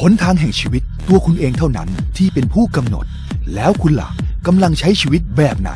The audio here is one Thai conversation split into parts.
หนทางแห่งชีวิตตัวคุณเองเท่านั้นที่เป็นผู้กำหนด แล้วคุณล่ะกำลังใช้ชีวิตแบบไหน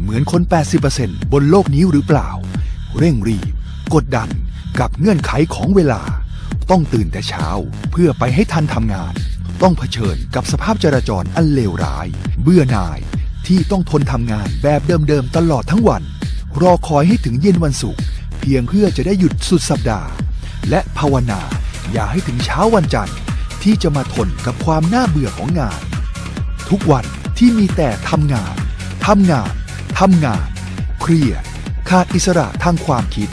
เหมือนคน 80%บนโลกนี้หรือเปล่า เร่งรีบ กดดันกับเงื่อนไขของเวลา ต้องตื่นแต่เช้าเพื่อไปให้ทันทำงาน ต้องเผชิญกับสภาพจราจรอันเลวร้าย เบื่อหน่ายที่ต้องทนทำงานแบบเดิมๆตลอดทั้งวัน รอคอยให้ถึงเย็นวันศุกร์เพียงเพื่อจะได้หยุดสุดสัปดาห์ และภาวนาอย่าให้ถึงเช้าวันจันทร์ ที่จะมาทนกับความน่าเบื่อของงาน ทุกวันที่มีแต่ทำงาน ทำงาน ทำงาน เครียด ขาดอิสระทางความคิด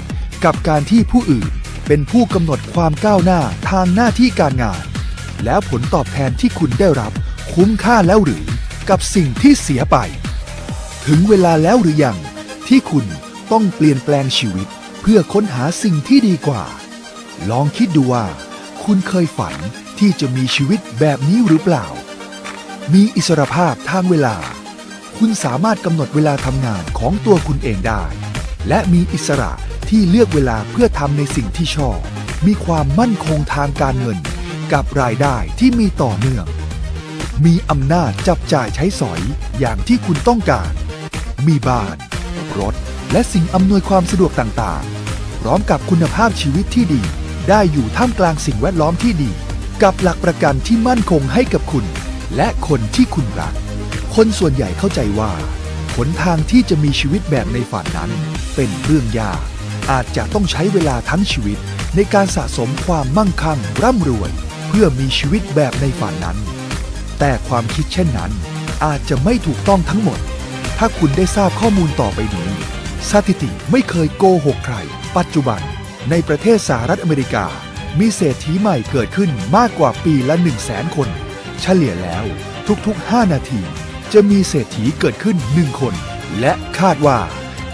กับการที่ผู้อื่นเป็นผู้กำหนดความก้าวหน้าทางหน้าที่การงาน แล้วผลตอบแทนที่คุณได้รับ คุ้มค่าแล้วหรือกับสิ่งที่เสียไป ถึงเวลาแล้วหรือยัง ที่คุณต้องเปลี่ยนแปลงชีวิต เพื่อค้นหาสิ่งที่ดีกว่า ลองคิดดูว่า คุณเคยฝัน ที่จะมีชีวิตแบบนี้หรือเปล่า มีอิสรภาพทางเวลา คุณสามารถกำหนดเวลาทำงานของตัวคุณเองได้ และมีอิสระที่เลือกเวลาเพื่อทำในสิ่งที่ชอบ มีความมั่นคงทางการเงิน กับรายได้ที่มีต่อเนื่อง มีอำนาจจับจ่ายใช้สอยอย่างที่คุณต้องการ มีบ้าน รถ และสิ่งอำนวยความสะดวกต่างๆ พร้อมกับคุณภาพชีวิตที่ดี ได้อยู่ท่ามกลางสิ่งแวดล้อมที่ดี กับหลักประกันที่มั่นคงให้กับคุณ และคนที่คุณรัก คนส่วนใหญ่เข้าใจว่าหนทางที่จะมีชีวิตแบบในฝันนั้น เป็นเรื่องยาก อาจจะต้องใช้เวลาทั้งชีวิต ในการสะสมความมั่งคั่งร่ำรวย เพื่อมีชีวิตแบบในฝันนั้น แต่ความคิดเช่นนั้น อาจจะไม่ถูกต้องทั้งหมด ถ้าคุณได้ทราบข้อมูลต่อไปนี้ สถิติไม่เคยโกหกใคร ปัจจุบัน ในประเทศสหรัฐอเมริกา มีเศรษฐีใหม่เกิดขึ้นมากกว่าปีละ 1 0 0 0 0แสนคน เฉลี่ยแล้วทุกๆ 5 นาที จะมีเศรษฐีเกิดขึ้น 1 คน และคาดว่า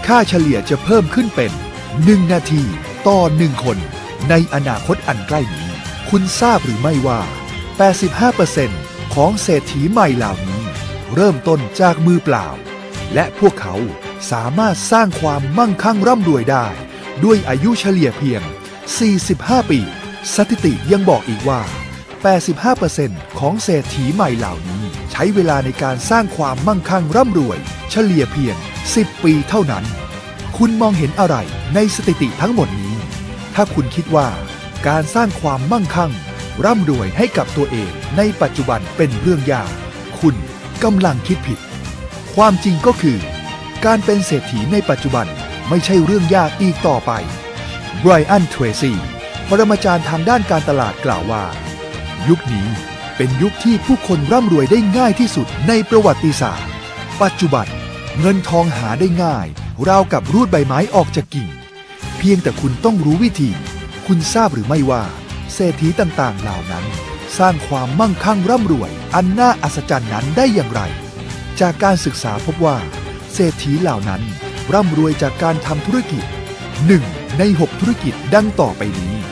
ค่าเฉลี่ยจะเพิ่มขึ้นเป็น 1 นาทีต่อ 1 คน ในอนาคตอันใกล้นี้ คุณทราบหรือไม่ว่า 85%ของเศรษฐีใหม่เหล่านี้ เริ่มต้นจากมือเปล่า และพวกเขาสามารถสร้างความมั่งคั่งร่ำรวยได้ ด้วยอายุเฉลี่ยเพียง 45 ปี สถิติยังบอกอีกว่า 85%ของเศรษฐีใหม่เหล่านี้ ใช้เวลาในการสร้างความมั่งคั่งร่ำรวย เฉลี่ยเพียง 10 ปีเท่านั้น คุณมองเห็นอะไรในสถิติทั้งหมดนี้ ถ้าคุณคิดว่า การสร้างความมั่งคั่ง ร่ำรวยให้กับตัวเองในปัจจุบันเป็นเรื่องยาก คุณกำลังคิดผิด ความจริงก็คือ การเป็นเศรษฐีในปัจจุบันไม่ใช่เรื่องยากอีกต่อไปไบรอันเทรซี่ ปรมาจารย์ทางด้านการตลาดกล่าวว่า ยุคนี้เป็นยุคที่ผู้คนร่ำรวยได้ง่ายที่สุดในประวัติศาสตร์ ปัจจุบันเงินทองหาได้ง่าย ราวกับรูดใบไม้ออกจากกิ่ง เพียงแต่คุณต้องรู้วิธี คุณทราบหรือไม่ว่า เศรษฐีต่างๆ เหล่านั้น สร้างความมั่งคั่งร่ำรวย อันน่าอัศจรรย์นั้นได้อย่างไร จากการศึกษาพบว่า เศรษฐีเหล่านั้นร่ำรวยจากการทำธุรกิจ 1. ใน 6 ธุรกิจดังต่อไปนี้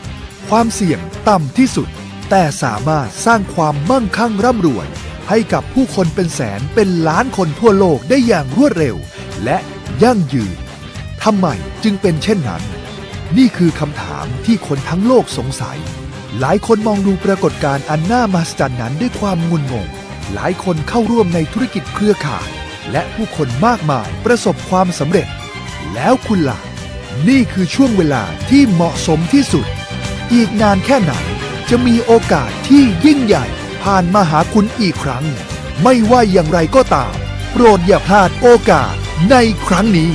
ความเสี่ยงต่ำที่สุด แต่สามารถสร้างความมั่งคั่งร่ำรวย ให้กับผู้คนเป็นแสนเป็นล้านคนทั่วโลกได้อย่างรวดเร็ว และยั่งยืนทำไมจึงเป็นเช่นนั้น นี่คือคำถามที่คนทั้งโลกสงสัย หลายคนมองดูปรากฏการณ์อันน่ามหัศจรรย์นั้นด้วยความงุนงง หลายคนเข้าร่วมในธุรกิจเครือข่าย และผู้คนมากมายประสบความสำเร็จ แล้วคุณล่ะ นี่คือช่วงเวลาที่เหมาะสมที่สุด อีกนานแค่ไหน จะมีโอกาสที่ยิ่งใหญ่ผ่านมาหาคุณอีกครั้ง ไม่ว่าอย่างไรก็ตาม โปรดอย่าพลาดโอกาสในครั้งนี้